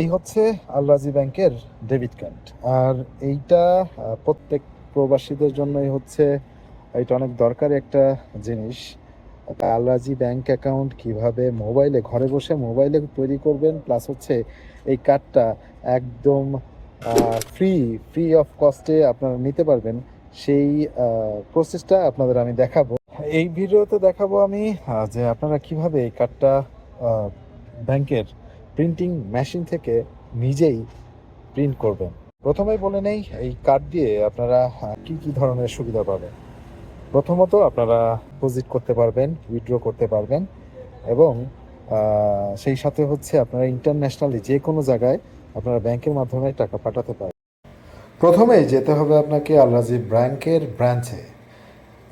এই হচ্ছে আলরাজি ব্যাংকের ডেবিট কার্ড। আর এইটা প্রত্যেক প্রবাসীদের জন্যই হচ্ছে, এটা অনেক দরকারি একটা জিনিস। আলরাজি ব্যাংক অ্যাকাউন্ট কীভাবে মোবাইলে, ঘরে বসে মোবাইলে তৈরি করবেন, প্লাস হচ্ছে এই কার্ডটা একদম ফ্রি ফ্রি অফ কস্টে আপনারা নিতে পারবেন। সেই প্রসেসটা আপনাদের আমি দেখাবো। এই ভিডিওতে দেখাবো আমি যে আপনারা কীভাবে এই কার্ডটা ব্যাংকের প্রিন্টিং মেশিন থেকে নিজেই প্রিন্ট করবেন। প্রথমেই বলে নেই, এই কার্ড দিয়ে আপনারা কি কি ধরনের সুবিধা পাবেন। প্রথমত আপনারা ডিপোজিট করতে পারবেন উইথড্র করতে পারবেন এবং সেই সাথে হচ্ছে আপনারা ইন্টারন্যাশনালি যে কোনো জায়গায় আপনারা ব্যাংকের মাধ্যমে টাকা পাঠাতে পারেন প্রথমেই যেতে হবে আপনাকে আলরাজি ব্যাংকের ব্রাঞ্চে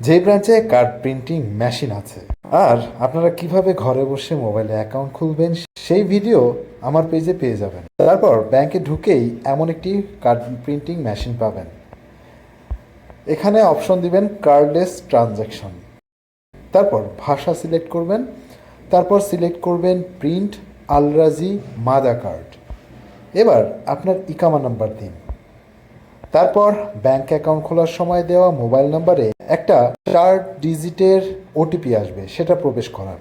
যেই ব্রাঞ্চে কার্ড প্রিন্টিং মেশিন আছে। আর আপনারা কীভাবে ঘরে বসে মোবাইলে অ্যাকাউন্ট খুলবেন, সেই ভিডিও আমার পেজে পেয়ে যাবেন। তারপর ব্যাংকে ঢুকেই এমন একটি কার্ড প্রিন্টিং মেশিন পাবেন। এখানে অপশন দিবেন কার্ডলেস ট্রানজ্যাকশন তারপর ভাষা সিলেক্ট করবেন। তারপর সিলেক্ট করবেন প্রিন্ট আলরাজি মাদা কার্ড। এবার আপনার ইকামা নাম্বার দিন। তারপর ব্যাংক অ্যাকাউন্ট খোলার সময় দেওয়া মোবাইল নাম্বারে একটা চার ডিজিটের ওটিপি আসবে, সেটা প্রবেশ করান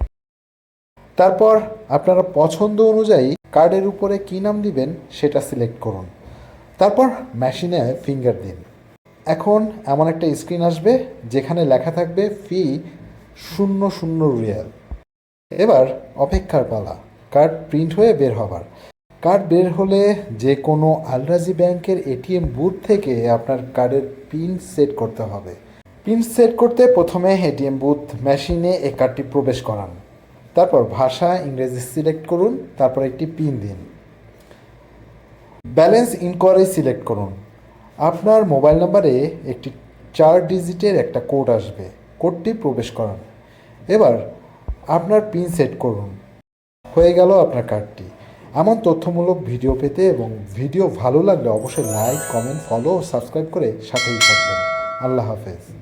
তারপর আপনারা পছন্দ অনুযায়ী কার্ডের উপরে কী নাম দিবেন, সেটা সিলেক্ট করুন। তারপর মেশিনে ফিঙ্গার দিন। এখন এমন একটা স্ক্রিন আসবে, যেখানে লেখা থাকবে ফি শূন্য শূন্য রিয়াল এবার অপেক্ষার পালা কার্ড প্রিন্ট হয়ে বের হবার। কার্ড বের হলে যে কোনো আলরাজি ব্যাংকের এটিএম বুথ থেকে আপনার কার্ডের পিন সেট করতে হবে। পিন সেট করতে প্রথমে এটিএম বুথ মেশিনে এই কার্ডটি প্রবেশ করান। তারপর ভাষা ইংরেজি সিলেক্ট করুন, তারপর একটি পিন দিন। ব্যালেন্স ইনকোয়ারি সিলেক্ট করুন। আপনার মোবাইল নাম্বারে একটি চার ডিজিটের একটা কোড আসবে। কোডটি প্রবেশ করান। এবার আপনার পিন সেট করুন। হয়ে গেল আপনার কার্ডটি। এমন তথ্যমূলক ভিডিও পেতে এবং ভিডিও ভালো লাগলে অবশ্যই লাইক কমেন্ট ফলো ও সাবস্ক্রাইব করে সাথেই থাকবেন। আল্লাহ হাফেজ।